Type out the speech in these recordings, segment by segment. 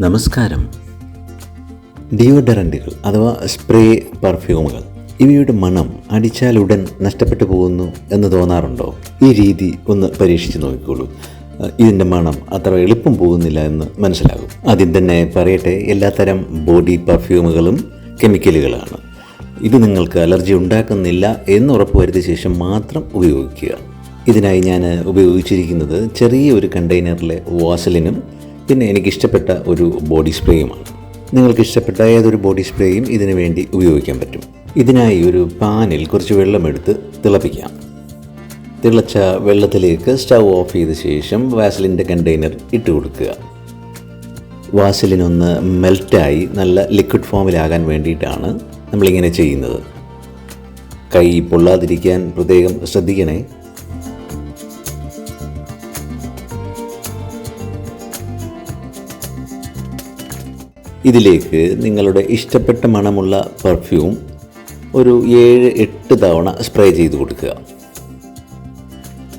നമസ്കാരം. ഡിയോഡറന്റുകൾ അഥവാ സ്പ്രേ പെർഫ്യൂമുകൾ ഇവയുടെ മണം അടിച്ചാലുടൻ നഷ്ടപ്പെട്ടു പോകുന്നു എന്ന് തോന്നാറുണ്ടോ? ഈ രീതി ഒന്ന് പരീക്ഷിച്ച് നോക്കിക്കോളൂ. ഇതിന്റെ മണം അത്ര എളുപ്പം പോകുന്നില്ല എന്ന് മനസ്സിലാകും. ആദ്യം തന്നെ പറയട്ടെ എല്ലാത്തരം ബോഡി പെർഫ്യൂമുകളും കെമിക്കലുകളാണ്. ഇത് നിങ്ങൾക്ക് അലർജി ഉണ്ടാക്കുന്നില്ല എന്ന് ഉറപ്പുവരുത്തിയ ശേഷം മാത്രം ഉപയോഗിക്കുക. ഇതിനായി ഞാൻ ഉപയോഗിച്ചിരിക്കുന്നത് ചെറിയ ഒരു കണ്ടെയ്നറിലെ വാസലിനും പിന്നെ എനിക്കിഷ്ടപ്പെട്ട ഒരു ബോഡി സ്പ്രേയുമാണ്. നിങ്ങൾക്ക് ഇഷ്ടപ്പെട്ട ഏതൊരു ബോഡി സ്പ്രേയും ഇതിനു വേണ്ടി ഉപയോഗിക്കാൻ പറ്റും. ഇതിനായി ഒരു പാനിൽ കുറച്ച് വെള്ളമെടുത്ത് തിളപ്പിക്കാം. തിളച്ച വെള്ളത്തിലേക്ക് സ്റ്റൗ ഓഫ് ചെയ്ത ശേഷം വാസലിന്റെ കണ്ടെയ്നർ ഇട്ട് കൊടുക്കുക. വാസലിനൊന്ന് മെൽറ്റായി നല്ല ലിക്വിഡ് ഫോമിലാകാൻ വേണ്ടിയിട്ടാണ് നമ്മളിങ്ങനെ ചെയ്യുന്നത്. കൈ പൊള്ളാതിരിക്കാൻ പ്രത്യേകം ശ്രദ്ധിക്കണേ. ഇതിലേക്ക് നിങ്ങളുടെ ഇഷ്ടപ്പെട്ട മണമുള്ള പെർഫ്യൂം ഒരു ഏഴ് എട്ട് തവണ സ്പ്രേ ചെയ്ത് കൊടുക്കുക.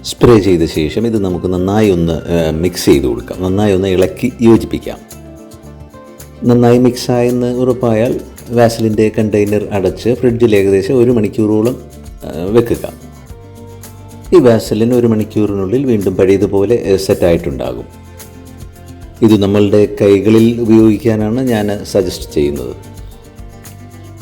സ്പ്രേ ചെയ്ത ശേഷം ഇത് നമുക്ക് നന്നായി ഒന്ന് മിക്സ് ചെയ്ത് കൊടുക്കാം. നന്നായി ഒന്ന് ഇളക്കി യോജിപ്പിക്കാം. നന്നായി മിക്സായെന്ന് ഉറപ്പായാൽ വാസലിന്റെ കണ്ടെയ്നർ അടച്ച് ഫ്രിഡ്ജിൽ ഏകദേശം ഒരു മണിക്കൂറോളം വെക്കുക. ഈ വാസലിൻ ഒരു മണിക്കൂറിനുള്ളിൽ വീണ്ടും പഴയതുപോലെ സെറ്റായിട്ടുണ്ടാകും ഇത് നമ്മളുടെ കൈകളിൽ ഉപയോഗിക്കാനാണ് ഞാൻ സജസ്റ്റ് ചെയ്യുന്നത്.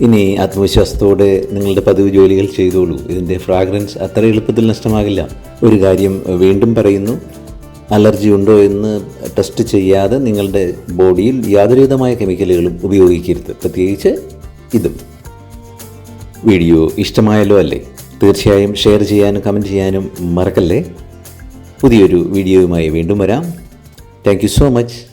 ഇനി ആത്മവിശ്വാസത്തോടെ നിങ്ങളുടെ പതിവ് ജോലികൾ ചെയ്തോളൂ. ഇതിന്റെ ഫ്രാഗ്രൻസ് അത്ര എളുപ്പത്തിൽ നഷ്ടമാകില്ല. ഒരു കാര്യം വീണ്ടും പറയുന്നു അലർജി ഉണ്ടോ എന്ന് ടെസ്റ്റ് ചെയ്യാതെ നിങ്ങളുടെ ബോഡിയിൽ യാതൊരുവിധമായ കെമിക്കലുകളും ഉപയോഗിക്കരുത്. പ്രത്യേകിച്ച് ഇതും. വീഡിയോ ഇഷ്ടമായല്ലോ അല്ലേ? തീർച്ചയായും ഷെയർ ചെയ്യാനും കമന്റ് ചെയ്യാനും മറക്കല്ലേ? പുതിയൊരു വീഡിയോയുമായി വീണ്ടും വരാം. Thank you so much.